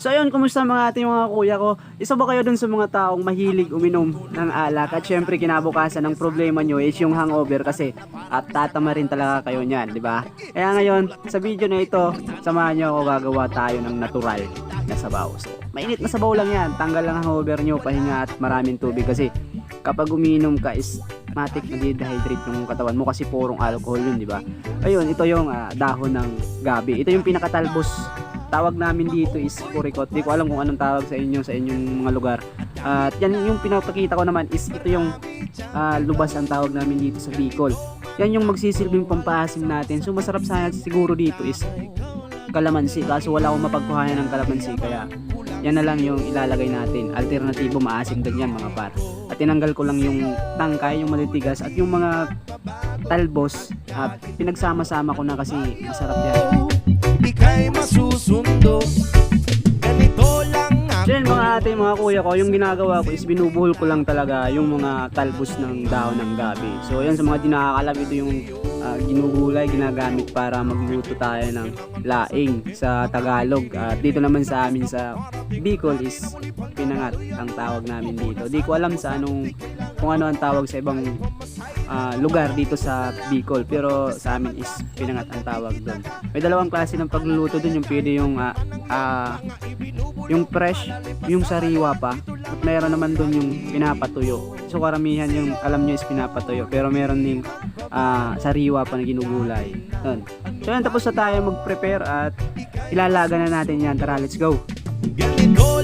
So ayun, kumusta mga ating mga kuya ko? Isa ba kayo dun sa mga taong mahilig uminom ng alak? At syempre kinabukasan ng problema nyo is yung hangover kasi at tatama rin talaga kayo niyan, di ba? Kaya ngayon, sa video na ito, samahan nyo ako gagawa tayo ng natural na sabaw. So, mainit na sabaw lang yan. Tanggal lang ang hangover nyo, pahinga at maraming tubig kasi kapag uminom ka is matik na dehydrate yung katawan mo kasi purong alcohol yun, di ba? Ayun, ito yung ah, dahon ng gabi. Ito yung pinakatalbos tawag namin dito is kurikot. Di ko alam kung anong tawag sa inyo sa inyong mga lugar. At yan yung pinapakita ko naman is ito yung ah, lubas ang tawag namin dito sa Bicol. Yan yung magsisilbing pampasim natin. So masarap sana siguro dito is kalamansi. Kaso wala akong mapagkuhanan ng kalamansi kaya yan na lang yung ilalagay natin. Alternatibo maasim din yan mga par. At tinanggal ko lang yung tangkay, yung malitigas at yung mga talbos at pinagsama-sama ko na kasi masarap yan. Ika'y masusundo Ganito lang ako yun mga ate, mga kuya ko, yung ginagawa ko is binubuhol ko lang talaga yung mga talbos ng dahon ng gabi. So yan sa mga di nakakalam, ito yung ah, ginugulay, ginagamit para magluto tayo ng laing sa Tagalog. At dito naman sa amin sa Bicol is pinangat ang tawag namin dito. Di ko alam sa anong, kung ano ang tawag sa ibang ah, lugar dito sa Bicol pero sa amin is pinangat ang tawag doon. May dalawang klase ng pagluluto doon yung pwede yung ah, ah, yung fresh, yung sariwa pa at meron naman doon yung pinapatuyo. So karamihan yung alam nyo is pinapatuyo pero meron din ah, sariwa pa na ginugulay. Yun. So yan tapos na tayo mag-prepare at ilalaga na natin yan. Tara, let's go! Ganito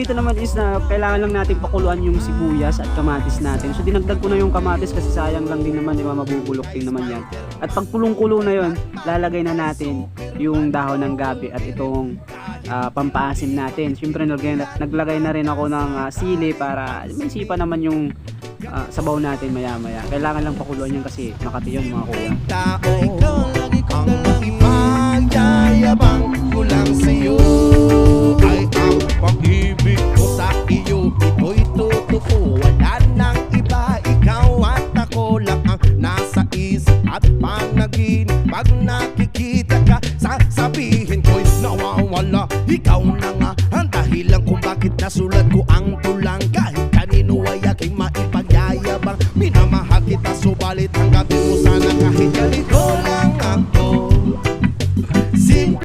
dito naman is na kailangan lang natin pakuluan yung sibuyas at kamatis natin. So dinagdag ko na yung kamatis kasi sayang lang din naman, di ba mabubulok din naman yan. At pag kulong-kulo na yon, lalagay na natin yung dahon ng gabi at itong ah, pampaasim natin. Siyempre naglagay, na- naglagay na rin ako ng ah, sili para maisipan naman yung ah, sabaw natin maya-maya. Kailangan lang pakuluan yan kasi makati yun mga kuya. Tao akin. Pag nakikita ka, sasabihin ko'y nawawala. Ikaw na nga ang dahilan kung bakit nasulat ko ang tulang. Kahit kanino ay aking maipagyayabang Minamahal kita subalit ang gabi mo sana kahit ganito lang ako